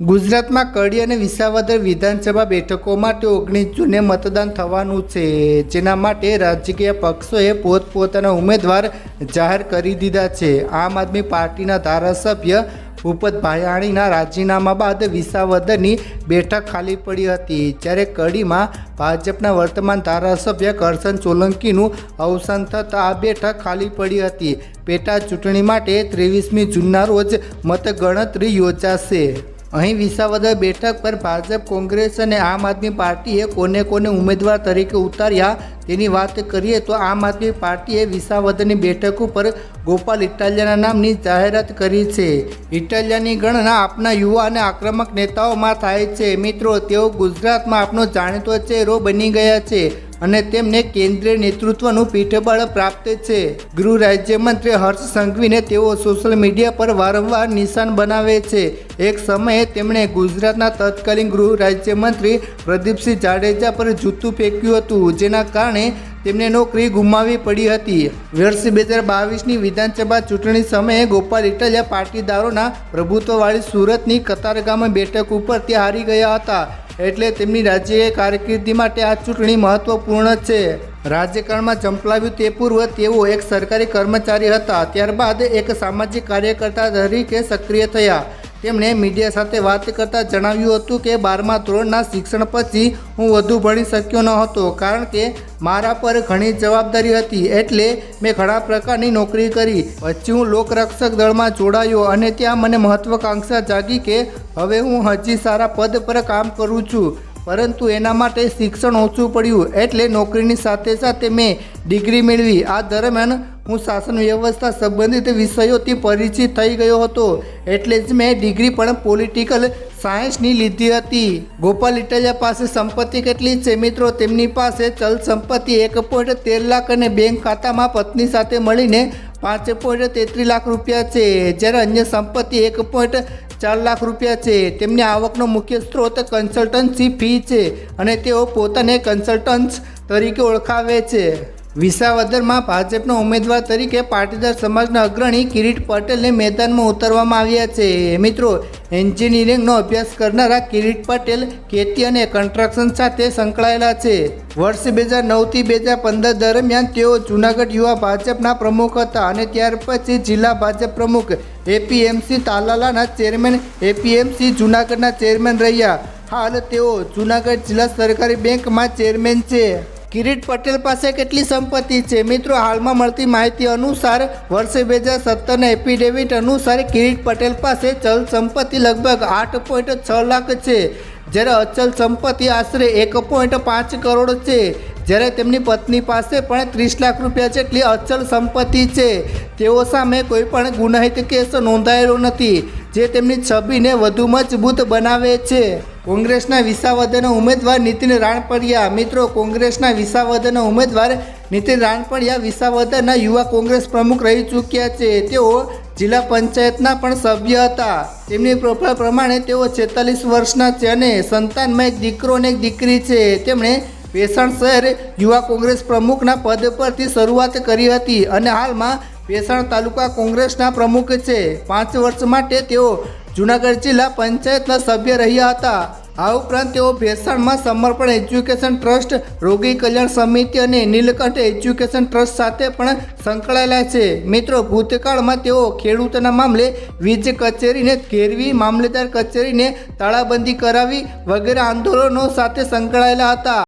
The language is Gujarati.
ગુજરાતમાં કડી અને વિસાવદર વિધાનસભા બેઠકો માટે ઓગણીસ જૂને મતદાન થવાનું છે. જેના માટે રાજકીય પક્ષોએ પોતપોતાના ઉમેદવાર જાહેર કરી દીધા છે. આમ આદમી પાર્ટીના ધારાસભ્ય ભૂપત ભાયાણીના રાજીનામા બાદ વિસાવદરની બેઠક ખાલી પડી હતી. જ્યારે કડીમાં ભાજપના વર્તમાન ધારાસભ્ય કરશન સોલંકીનું અવસાન થતાં આ બેઠક ખાલી પડી હતી. પેટા ચૂંટણી માટે ત્રેવીસમી જૂનના રોજ મતગણતરી યોજાશે. અહીં વિસાવદર બેઠક પર ભાજપ, કોંગ્રેસ અને આમ આદમી પાર્ટીએ કોને કોને ઉમેદવાર તરીકે ઉતાર્યા તેની વાત કરીએ તો આમ આદમી પાર્ટીએ વિસાવદરની બેઠક ઉપર ગોપાલ ઇટાલિયાના નામની જાહેરાત કરી છે. ઇટાલિયાની ગણના આપના યુવા અને આક્રમક નેતાઓમાં થાય છે. મિત્રો, તેઓ ગુજરાતમાં આપનો જાણીતો ચહેરો બની ગયા છે. અને તેમને કેન્દ્રીય નેતૃત્વનું પીઠબળ પ્રાપ્ત છે. ગૃહ રાજ્યમંત્રી હર્ષ સંઘવીને તેઓ સોશિયલ મીડિયા પર વારંવાર નિશાન બનાવે છે. એક સમયે તેમણે ગુજરાતના તત્કાલીન ગૃહ રાજ્યમંત્રી પ્રદીપસિંહ જાડેજા પર જૂતું ફેંક્યું હતું, જેના કારણે તેમને નોકરી ગુમાવવી પડી હતી. વર્ષ બે હજાર બાવીસની વિધાનસભા ચૂંટણી સમયે ગોપાલ ઇટાલિયા પાટીદારોના પ્રભુત્વવાળી સુરતની કતારગામ બેઠક ઉપર તે હારી ગયા હતા. એટલે તેમની રાજ્ય કારકિર્દી માટે આ ચૂંટણી મહત્વપૂર્ણ છે. રાજકારણમાં ચંપલાવ્યું તે પૂર્વ તેઓ એક સરકારી કર્મચારી હતા. ત્યારબાદ એક સામાજિક કાર્યકર્તા તરીકે સક્રિય થયા. તેમણે મીડિયા સાથે વાત કરતાં જણાવ્યું હતું કે બારમા ધોરણના શિક્ષણ પછી હું વધુ ભણી શક્યો ન હતો કારણ કે મારા પર ઘણી જવાબદારી હતી એટલે મેં ઘણા પ્રકારની નોકરી કરી. પછી હું લોકરક્ષક દળમાં જોડાયો અને ત્યાં મને મહત્વકાંક્ષા જાગી કે હવે હું હજી સારા પદ પર કામ કરું છું. પરંતુ એના માટે શિક્ષણ ઓછું પડ્યું એટલે નોકરીની સાથે સાથે મેં ડિગ્રી મેળવી. આ દરમિયાન હું શાસન વ્યવસ્થા સંબંધિત વિષયોથી પરિચિત થઈ ગયો હતો. એટલે જ મેં ડિગ્રી પણ પોલિટિકલ સાયન્સની લીધી હતી. ગોપાલ ઇટાલિયા પાસે સંપત્તિ કેટલી છે મિત્રો? તેમની પાસે ચલ સંપત્તિ એક પોઈન્ટ તેર લાખ અને બેંક ખાતામાં પત્ની સાથે મળીને પાંચ પોઈન્ટ તેત્રીસ લાખ રૂપિયા છે. જ્યારે અન્ય સંપત્તિ એક પોઈન્ટ ચાર લાખ રૂપિયા છે. તેમની આવકનો મુખ્ય સ્ત્રોત કન્સલ્ટન્સી ફી છે અને તેઓ પોતાને કન્સલ્ટન્ટ્સ તરીકે ઓળખાવે છે. વિસાવદરમાં ભાજપના ઉમેદવાર તરીકે પાટીદાર સમાજના અગ્રણી કિરીટ પટેલને મેદાનમાં ઉતારવામાં આવ્યા છે. મિત્રો, એન્જિનિયરિંગનો અભ્યાસ કરનારા કિરીટ પટેલ ખેતી અને કન્સ્ટ્રક્શન સાથે સંકળાયેલા છે. વર્ષ બે હજાર નવથી બે હજાર પંદર દરમિયાન તેઓ જૂનાગઢ યુવા ભાજપના પ્રમુખ હતા અને ત્યાર પછી જિલ્લા ભાજપ પ્રમુખ એપીએમસી તાલાલાના ચેરમેન, એપીએમસી જૂનાગઢના ચેરમેન રહ્યા. હાલ તેઓ જૂનાગઢ જિલ્લા સરકારી બેંકમાં ચેરમેન છે. કિરીટ પટેલ પાસે કેટલી સંપત્તિ છે? મિત્રો, હાલમાં મળતી માહિતી અનુસાર વર્ષે બે હજાર સત્તરના એફિડેવિટ અનુસાર કિરીટ પટેલ પાસે ચલ સંપત્તિ લગભગ આઠ પોઈન્ટ છ લાખ છે. જ્યારે અચલ સંપત્તિ આશરે એક પોઈન્ટ પાંચ કરોડ છે. જ્યારે તેમની પત્ની પાસે પણ ત્રીસ લાખ રૂપિયા જેટલી અચલ સંપત્તિ છે. તેઓ સામે કોઈ પણ ગુનાહિત કેસ નોંધાયેલો નથી, જે તેમની છબીને વધુ મજબૂત બનાવે છે. કોંગ્રેસના વિસાવદરના ઉમેદવાર નીતિન રાણપડિયા. મિત્રો, કોંગ્રેસના વિસાવદરના ઉમેદવાર નીતિન રાણપડિયા વિસાવદરના યુવા કોંગ્રેસ પ્રમુખ રહી ચૂક્યા છે. તેઓ જિલ્લા પંચાયતના પણ સભ્ય હતા. તેમની પ્રોફાઇલ પ્રમાણે તેઓ છેતાલીસ વર્ષના છે અને સંતાનમાં એક દીકરો અને એક દીકરી છે. તેમણે ભેસાણ શહેર યુવા કોંગ્રેસ પ્રમુખના પદ પરથી શરૂઆત કરી હતી અને હાલમાં ભેસાણ તાલુકા કોંગ્રેસના પ્રમુખ છે. પાંચ વર્ષ માટે તેઓ જૂનાગઢ જિલ્લા પંચાયતના સભ્ય રહ્યા હતા. આ ઉપરાંત તેઓ ભેસાણમાં સમર્પણ એજ્યુકેશન ટ્રસ્ટ, રોગી કલ્યાણ સમિતિ અને નીલકંઠ એજ્યુકેશન ટ્રસ્ટ સાથે પણ સંકળાયેલા છે. મિત્રો, ભૂતકાળમાં તેઓ ખેડૂતોના મામલે વીજ કચેરીને ઘેરવી મામલેદાર કચેરીને તાળાબંધી કરાવી વગેરે આંદોલનો સાથે સંકળાયેલા હતા.